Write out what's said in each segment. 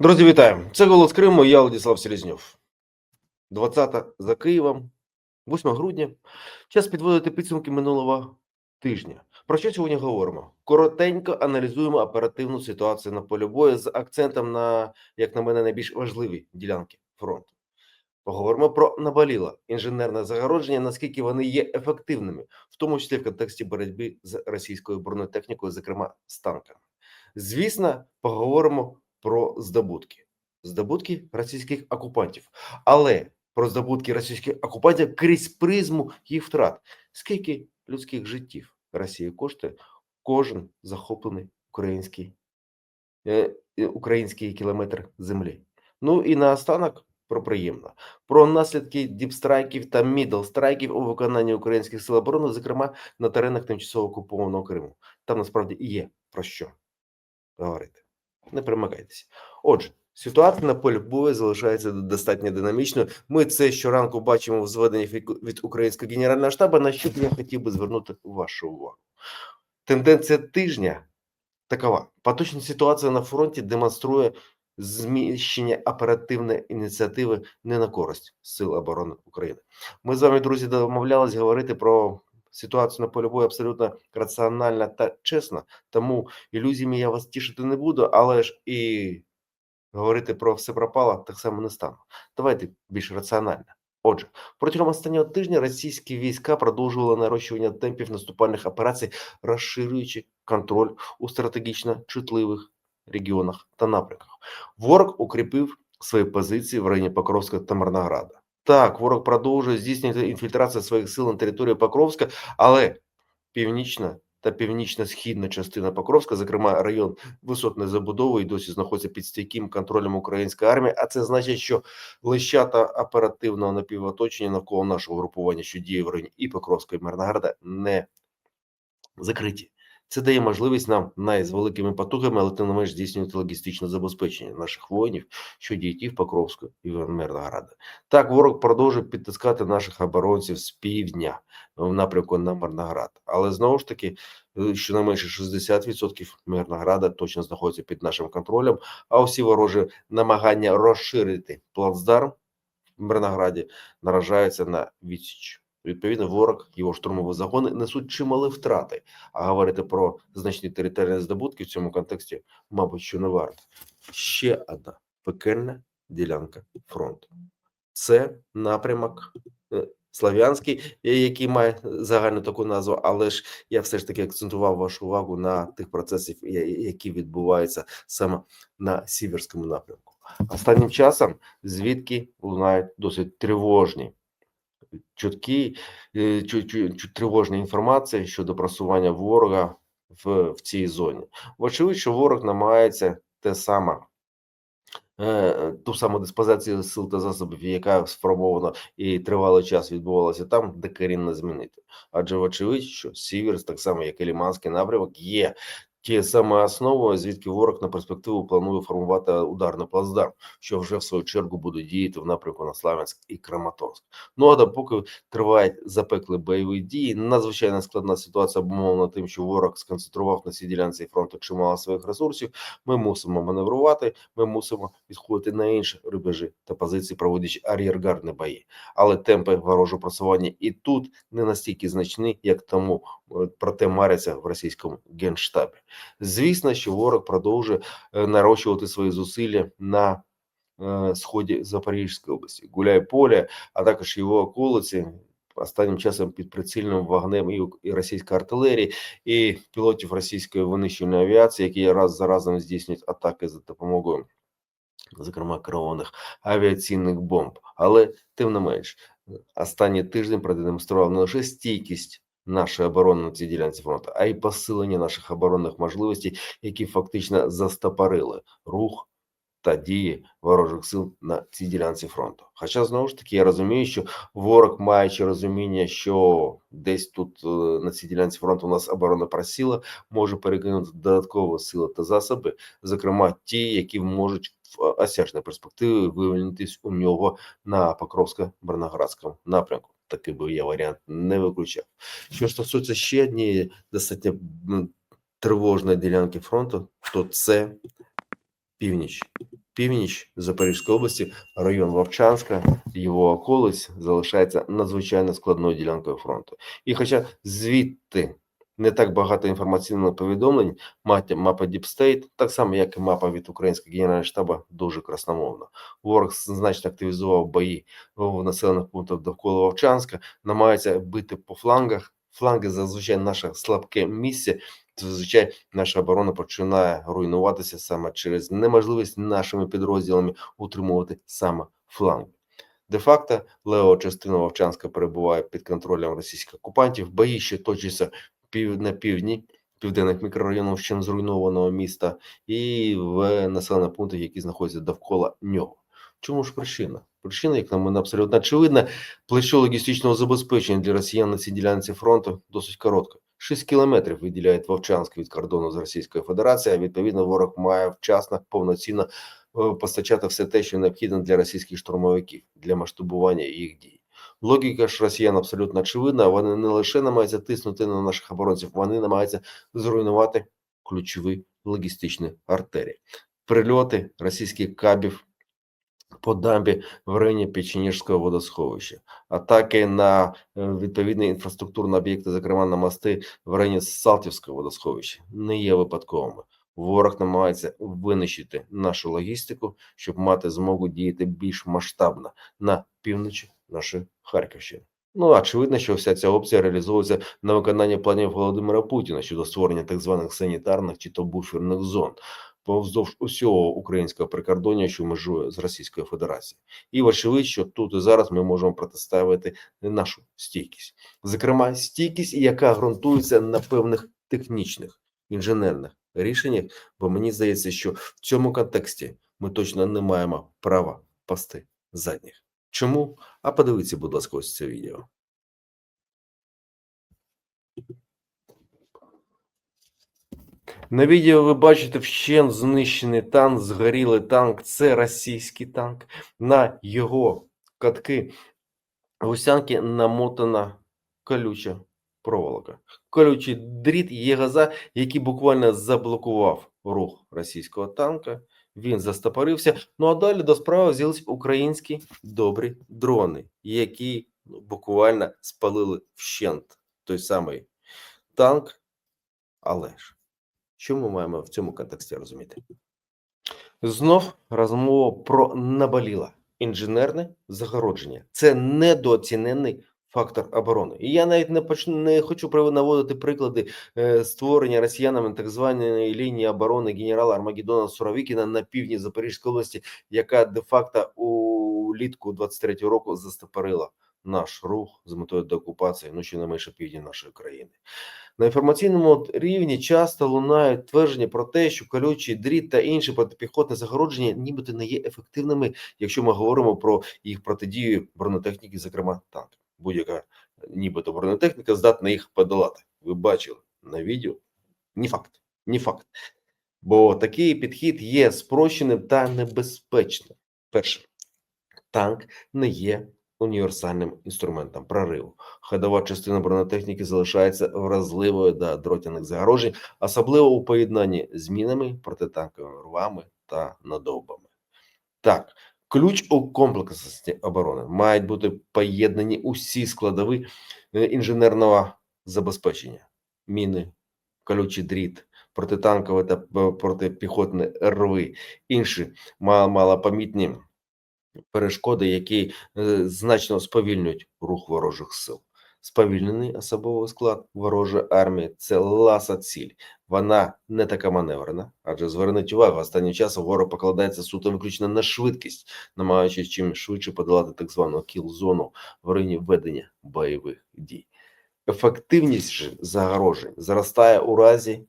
Друзі, вітаю! Це голос Криму. Я Владислав Селезньов. 20 за Києвом, 8 грудня. Час підводити підсумки минулого тижня. Про що сьогодні говоримо? Коротенько аналізуємо оперативну ситуацію на полі бою з акцентом на, як на мене, найбільш важливі ділянки фронту. Поговоримо про наболіло інженерне загородження, наскільки вони є ефективними, в тому числі в контексті боротьби з російською бронетехнікою, зокрема з танками. Звісно, поговоримо про здобутки, здобутки російських окупантів, але про здобутки російських окупантів крізь призму їх втрат. Скільки людських життів Росії коштує кожен захоплений український, е, е, український кілометр землі? Ну і наостанок про приємне, про наслідки діпстрайків та мідлстрайків у виконанні українських сил оборони, зокрема на теренах тимчасово окупованого Криму. Там насправді є про що говорити. Не примикайтеся. Отже, ситуація на полі бою залишається достатньо динамічною. Ми це щоранку бачимо в зведеннях від українського генерального штабу. На що я хотів би звернути вашу увагу. Тенденція тижня такова: поточна ситуація на фронті демонструє зміщення оперативної ініціативи не на користь Сил оборони України. Ми з вами, друзі, домовлялись говорити про ситуацію на полі бою абсолютно раціонально та чесно. Тому ілюзіями я вас тішити не буду, але ж і говорити про все пропало так само не стану. Давайте більш раціонально. Отже, протягом останнього тижня російські війська продовжували нарощування темпів наступальних операцій, розширюючи контроль у стратегічно чутливих регіонах та напрямках. Ворог укріпив свої позиції в районі Покровська та Марнограда. Так, ворог продовжує здійснювати інфільтрацію своїх сил на територію Покровська, але північна та північно-східна частина Покровська, зокрема район висотної забудови, і досі знаходиться під стійким контролем української армії. А це значить, що лищата оперативного напівоточення навколо нашого групування, що діє в районі і Покровська, і Мирнограда, не закриті. Це дає можливість нам навіть з великими потугами, але тим не менш здійснювати логістичне забезпечення наших воїнів, що діють і в Покровську, і в Мирнограда. Так, ворог продовжує підтискати наших оборонців з півдня в напрямку на Мирноград. Але знову ж таки, е, щонайменше 60% Мирнограда точно знаходиться під нашим контролем. А усі ворожі намагання розширити плацдарм в Мирнограді наражаються на відсіч. Відповідно, ворог, його штурмові загони несуть чимали втрати. А говорити про значні територіальні здобутки в цьому контексті, мабуть, що не варто. Ще одна пекельна ділянка фронту. Це напрямок е, Слав'янський, е, який має загальну таку назву, але ж я все ж таки акцентував вашу увагу на тих процесах, які відбуваються саме на сіверському напрямку. Останнім часом звідки лунають досить тривожні чуткі, е, тривожна інформація щодо просування ворога в, в цій зоні. Вочевидь, що ворог намагається те саме. е, Ту саму диспозицію сил та засобів, яка сформована і тривалий час відбувалася там, докорінно змінити. Адже вочевидь, що Сіверс, так само як і Ліманський напрямок, є ті саме основою, звідки ворог на перспективу планує формувати ударний плацдарм, що вже в свою чергу буде діяти в напрямку на Славянськ і Краматорськ. Ну а допоки тривають запекли бойові дії, надзвичайно складна ситуація обумовлена тим, що ворог сконцентрував на цій ділянці фронту чимало своїх ресурсів. Ми мусимо маневрувати, ми мусимо відходити на інші рубежі та позиції, проводячи ар'єргардні бої. Але темпи ворожого просування і тут не настільки значні, як тому е, про маряться в російському генштабі. Звісно, що ворог продовжує е, нарощувати свої зусилля на е, сході Запорізької області, Гуляйполе, а також його околиці. Останнім часом під прицільним вогнем і, російської артилерії, і пілотів російської винищувальної авіації, які раз за разом здійснюють атаки за допомогою, зокрема керованих авіаційних бомб. Але тим не менш, останній тиждень продемонстрував не лише стійкість нашої оборони на цій ділянці фронту, а й посилення наших оборонних можливостей, які фактично застопорили рух та дії ворожих сил на цій ділянці фронту. Хоча знову ж таки я розумію, що ворог, маючи розуміння, що десь тут е, на цій ділянці фронту у нас оборона просіла, може перекинути додаткові сили та засоби, зокрема ті, які можуть в осяжній перспективі вивільнитись у нього на Покровсько-Барноградському напрямку. Такий би я варіант не виключав. Що стосується ще однієї достатньо тривожної ділянки фронту, то це північ Північ Запорізької області, район Вовчанська, його околиць залишається надзвичайно складною ділянкою фронту. І хоча звідти не так багато інформаційних повідомлень, мапа Deep State, так само як і мапа від Українського генерального штабу, дуже красномовна. Ворог значно активізував бої в населених пунктах довкола Вовчанська, намагається бити по флангах. Фланги зазвичай наше слабке місце. Зазвичай наша оборона починає руйнуватися саме через неможливість нашими підрозділами утримувати саме фланг. Де-факто лева частина Вовчанська перебуває під контролем російських окупантів. Бої ще точаться пів на півдні південних мікрорайонів ще не зруйнованого міста і в населених пунктах, які знаходяться довкола нього. Чому ж причина? Причина, як на мене, абсолютно очевидна. Плечо логістичного забезпечення для росіян на цій ділянці фронту досить коротко. 6 кілометрів виділяє Вовчанськ від кордону з Російською Федерацією. а Відповідно, ворог має вчасно повноцінно е, постачати все те, що необхідно для російських штурмовиків для масштабування їх дій. Логіка ж росіян абсолютно очевидна. Вони не лише намагаються тиснути на наших оборонців, вони намагаються зруйнувати ключові логістичні артерії. Прильоти російських кабів по дамбі в районі Печеніжського водосховища, атаки на е, відповідні інфраструктурні об'єкти, зокрема на мости в районі Салтівського водосховища, не є випадковими. Ворог намагається винищити нашу логістику, щоб мати змогу діяти більш масштабно на півночі нашої Харківщини. Ну, очевидно, що вся ця опція реалізовується на виконання планів Володимира Путіна щодо створення так званих санітарних чи то буферних зон повздовж усього українського прикордоння, що межує з Російською Федерацією. І вочевидь, що тут і зараз ми можемо протиставити нашу стійкість, зокрема, стійкість, яка ґрунтується на певних технічних інженерних рішеннях. Бо мені здається, що в цьому контексті ми точно не маємо права пасти задніх. Чому? А подивіться, будь ласка, ось це відео. На відео ви бачите вщент знищений танк, згорілий танк. Це російський танк. На його катки гусянки намотана колюча проволока. Колючий дріт є газа, який буквально заблокував рух російського танка. Він застопорився. Ну а далі до справи взялись українські добрі дрони, які ну, буквально спалили вщент той самий танк. Але ж що ми маємо в цьому контексті розуміти? Знов розмова про наболіле інженерне загородження. Це недооцінений фактор оборони. І я навіть не почну не хочу наводити приклади е, створення росіянами так званої лінії оборони генерала Армагеддона Суровікіна на півдні Запорізької області, яка де-факто у літку 23-го року застопорила наш рух з метою деокупації, ну щонайменше півдні нашої країни. На інформаційному рівні часто лунають твердження про те, що колючий дріт та інші протипіхотні загородження нібито не є ефективними, якщо ми говоримо про їх протидію бронетехніки, зокрема танків. Будь-яка нібито бронетехніка здатна їх подолати. Ви бачили на відео? Ні факт, ні факт. Бо такий підхід є спрощеним та небезпечним. Перше, танк не є універсальним інструментом прориву. Ходова частина бронетехніки залишається вразливою до дротяних загорожень, особливо у поєднанні з мінами, протитанковими рвами та надовбами. Так, ключ у комплексності оборони. Мають бути поєднані усі складові е, інженерного забезпечення: міни, колючий дріт, протитанкові та е, протипіхотні рви, інші малопомітні перешкоди, які е, значно сповільнюють рух ворожих сил. Сповільнений особовий склад ворожої армії це ласа ціль. Вона не така маневрена, адже зверніть увагу, останнім часом ворог покладається суто виключно на швидкість, намагаючись чим швидше подолати так звану кіл-зону в районі ведення бойових дій. Ефективність же загорожень зростає у разі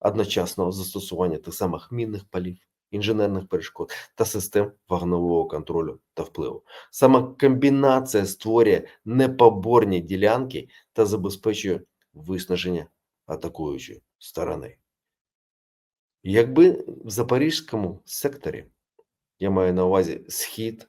одночасного застосування тих самих мінних полів, інженерних перешкод та систем вогневого контролю та впливу. Саме комбінація створює непоборні ділянки та забезпечує виснаження атакуючої сторони. Якби в Запорізькому секторі, я маю на увазі схід,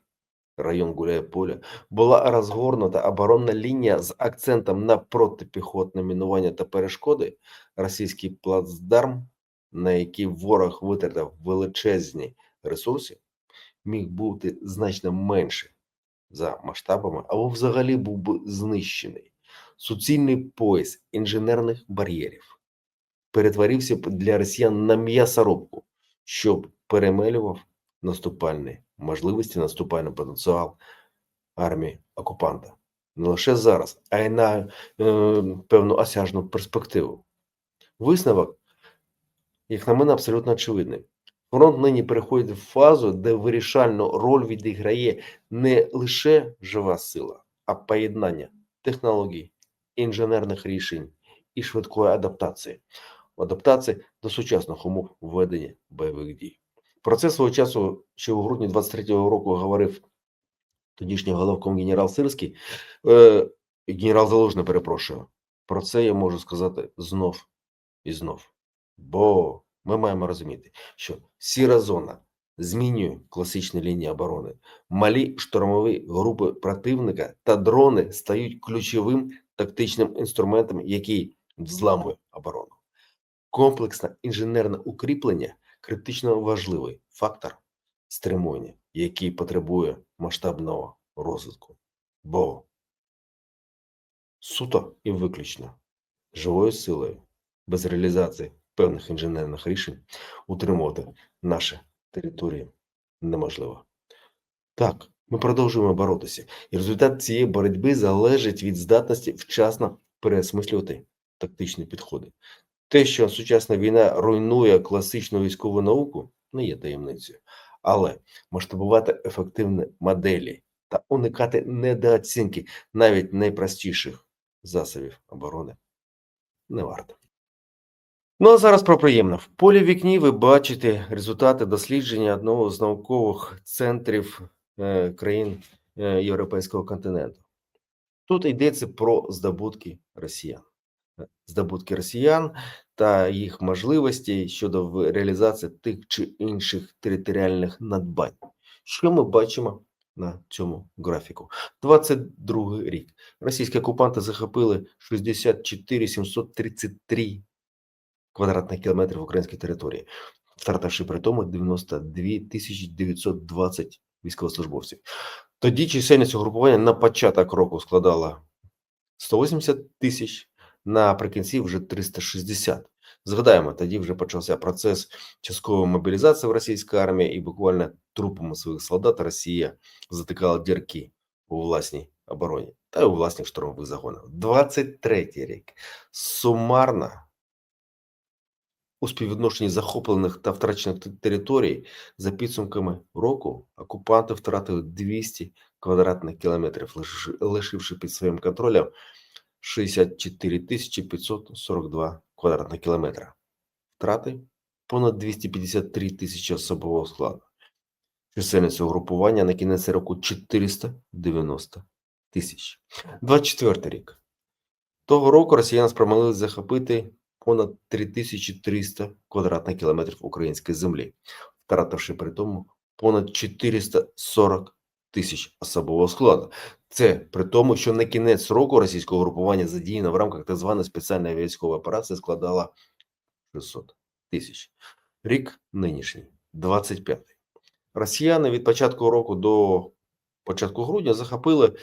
район Гуляйполя, була розгорнута оборонна лінія з акцентом на протипіхотне мінування та перешкоди, російський плацдарм, на який ворог витратив величезні ресурси, міг бути значно менший за масштабами, або взагалі був би знищений. Суцільний пояс інженерних бар'єрів перетворився для росіян на м'ясорубку, щоб перемелював наступальні можливості, наступальний потенціал армії окупанта. Не лише зараз, а й на е, певну осяжну перспективу. Висновок, як на мене, абсолютно очевидний. Фронт нині переходить в фазу, де вирішальну роль відіграє не лише жива сила, а поєднання технологій, інженерних рішень і швидкої адаптації, адаптації до сучасних умов ведення бойових дій. Про це свого часу ще у грудні 23-го року говорив тодішній головком генерал Сирський, е, генерал Залужний, перепрошую. Про це я можу сказати знов і знов. Бо ми маємо розуміти, що сіра зона змінює класичні лінії оборони. Малі штурмові групи противника та дрони стають ключовим тактичним інструментом, який взламує оборону. Комплексне інженерне укріплення критично важливий фактор стримування, який потребує масштабного розвитку. Бо суто і виключно живою силою, без реалізації певних інженерних рішень утримувати наші території неможливо. Так, ми продовжуємо боротися, і результат цієї боротьби залежить від здатності вчасно переосмислювати тактичні підходи. Те, що сучасна війна руйнує класичну військову науку, не є таємницею, але масштабувати ефективні моделі та уникати недооцінки навіть найпростіших засобів оборони не варто. Ну а зараз про приємне. В полі вікні ви бачите результати дослідження одного з наукових центрів е, країн е, Європейського континенту. Тут йдеться про здобутки росіян. Е, Здобутки росіян та їх можливості щодо реалізації тих чи інших територіальних надбань. Що ми бачимо на цьому графіку? 22 рік. Російські окупанти захопили 64 733 квадратних кілометрів української території, втративши при тому 92 тисячі 920 військовослужбовців. Тоді чисельність угрупування на початок року складала 180 тисяч, наприкінці вже 360. Згадаємо, тоді вже почався процес часткової мобілізації в російській армії, і буквально трупами своїх солдат Росія затикала дірки у власній обороні та у власних штурмових загонах. 23 рік. Сумарно у співвідношенні захоплених та втрачених територій за підсумками року окупанти втратили 200 квадратних кілометрів, лишивши під своїм контролем 64 тисячі 542 квадратних кілометра. Втрати понад 253 тисячі особового складу. Чисельність угрупування на кінець року 490 тисяч. 24 рік. Того року росіяни спромоглися захопити понад 3300 квадратних кілометрів української землі, втративши при тому понад 440 тисяч особового складу. Це при тому, що на кінець року російського групування задіяно в рамках так званої спеціальної військової операції складала 600 тисяч. Рік нинішній, 25. Росіяни від початку року до початку грудня захопили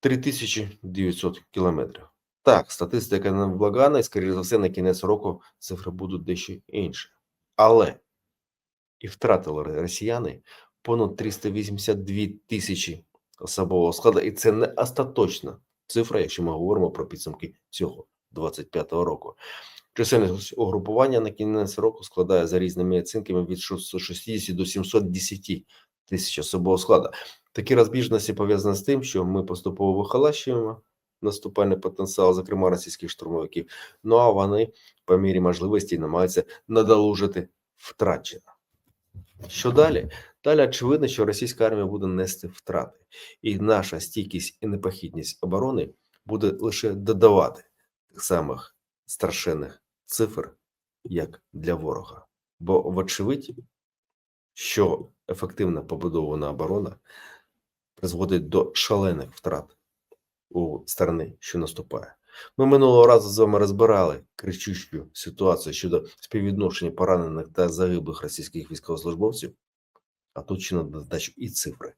3900 кілометрів. Так, статистика не влагана, і, скоріше за все, на кінець року цифри будуть дещо інші. Але і втратили росіяни понад 382 тисячі особового складу, і це не остаточна цифра, якщо ми говоримо про підсумки цього 25-го року. Чисельність угрупування на кінець року складає за різними оцінками від 660 до 710 тисяч особового складу. Такі розбіжності пов'язані з тим, що ми поступово вихолащуємо наступальний потенціал, зокрема російських штурмовиків. Ну а вони по мірі можливості намагаються надолужити втрачене. Що далі? Далі очевидно, що російська армія буде нести втрати, і наша стійкість і непохідність оборони буде лише додавати тих самих страшенних цифр, як для ворога. Бо, вочевидь, що ефективно побудована оборона призводить до шалених втрат у сторони, що наступає. Ми минулого разу з вами розбирали кричущу ситуацію щодо співвідношення поранених та загиблих російських військовослужбовців. А тут ще на додачу і цифри.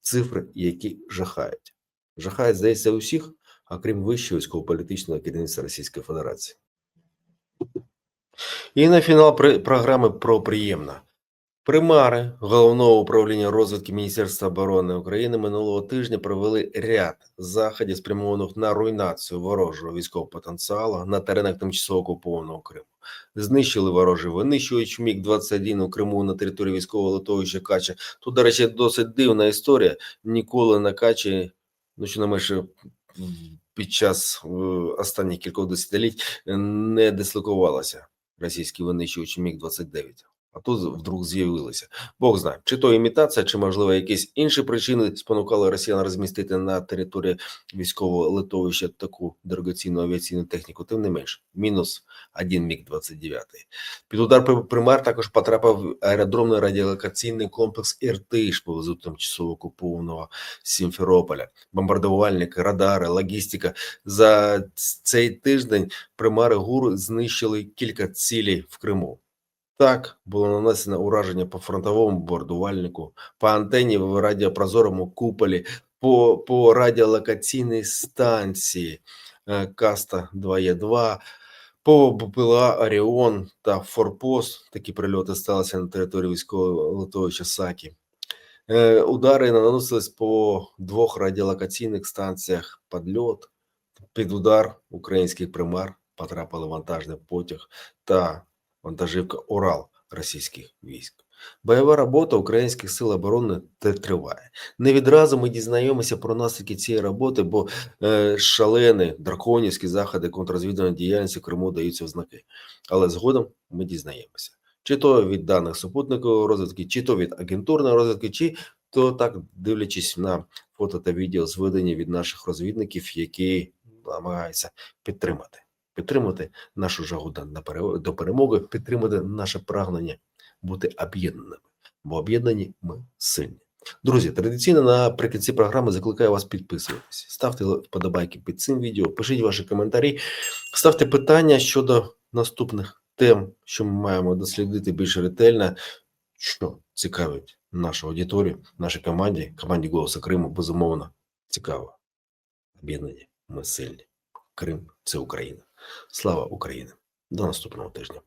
Цифри, які жахають. Жахають, здається, усіх, а крім вищого військово-політичного керівництва Російської Федерації. І на фінал програми про приємне. Примари головного управління розвідки Міністерства оборони України минулого тижня провели ряд заходів, спрямованих на руйнацію ворожого військового потенціалу на теренах тимчасово окупованого Криму. Знищили ворожий винищувач міг 21 у Криму на території військового литовища Кача. Тут, до речі, досить дивна історія. Ніколи на Качі, ну що менше під час е, останніх кількох десятиліть не дислокувалося російський винищувач міг 29 а тут вдруг з'явилися. Бог знає, чи то імітація, чи можливо якісь інші причини спонукали росіян розмістити на території військового литовища таку дорогоцінну авіаційну техніку. Тим не менш, мінус один міг 29 Під удар при- примар також потрапив аеродромний радіолокаційний комплекс Іртиш поблизу тимчасово окупованого Сімферополя. Бомбардувальники, радари, логістика. За цей тиждень примари ГУР знищили кілька цілей в Криму. Так, було нанесено ураження по фронтовому бомбардувальнику, по антені в радіопрозорому куполі, по, по радіолокаційній станції е, Каста 2Е2, по БПЛА Оріон та Форпост. Такі прильоти сталися на території військового литовища Сакі. Е, Удари наносились по двох радіолокаційних станціях «Подльот». Під удар українських примар потрапили вантажний потяг та вантажівка Урал російських військ. Бойова робота українських сил оборони те- триває. Не відразу ми дізнаємося про наслідки цієї роботи, бо е, шалені драконівські заходи контррозвідувальної діяльності в Криму даються в знаки. Але згодом ми дізнаємося. Чи то від даних супутникової розвідки, чи то від агентурної розвідки, чи то так дивлячись на фото та відео зведені від наших розвідників, які намагаються підтримати, підтримати нашу жагу до- перемоги, підтримати наше прагнення бути об'єднаними, бо об'єднані ми сильні. Друзі, традиційно наприкінці програми закликаю вас підписуватись. Ставте вподобайки під цим відео, пишіть ваші коментарі, ставте питання щодо наступних тем, що ми маємо дослідити більш ретельно, що цікавить нашу аудиторію, нашій команді, команді Голоса Криму, безумовно, цікаво. Об'єднані ми сильні. Крим це Україна. Слава Україні! До наступного тижня.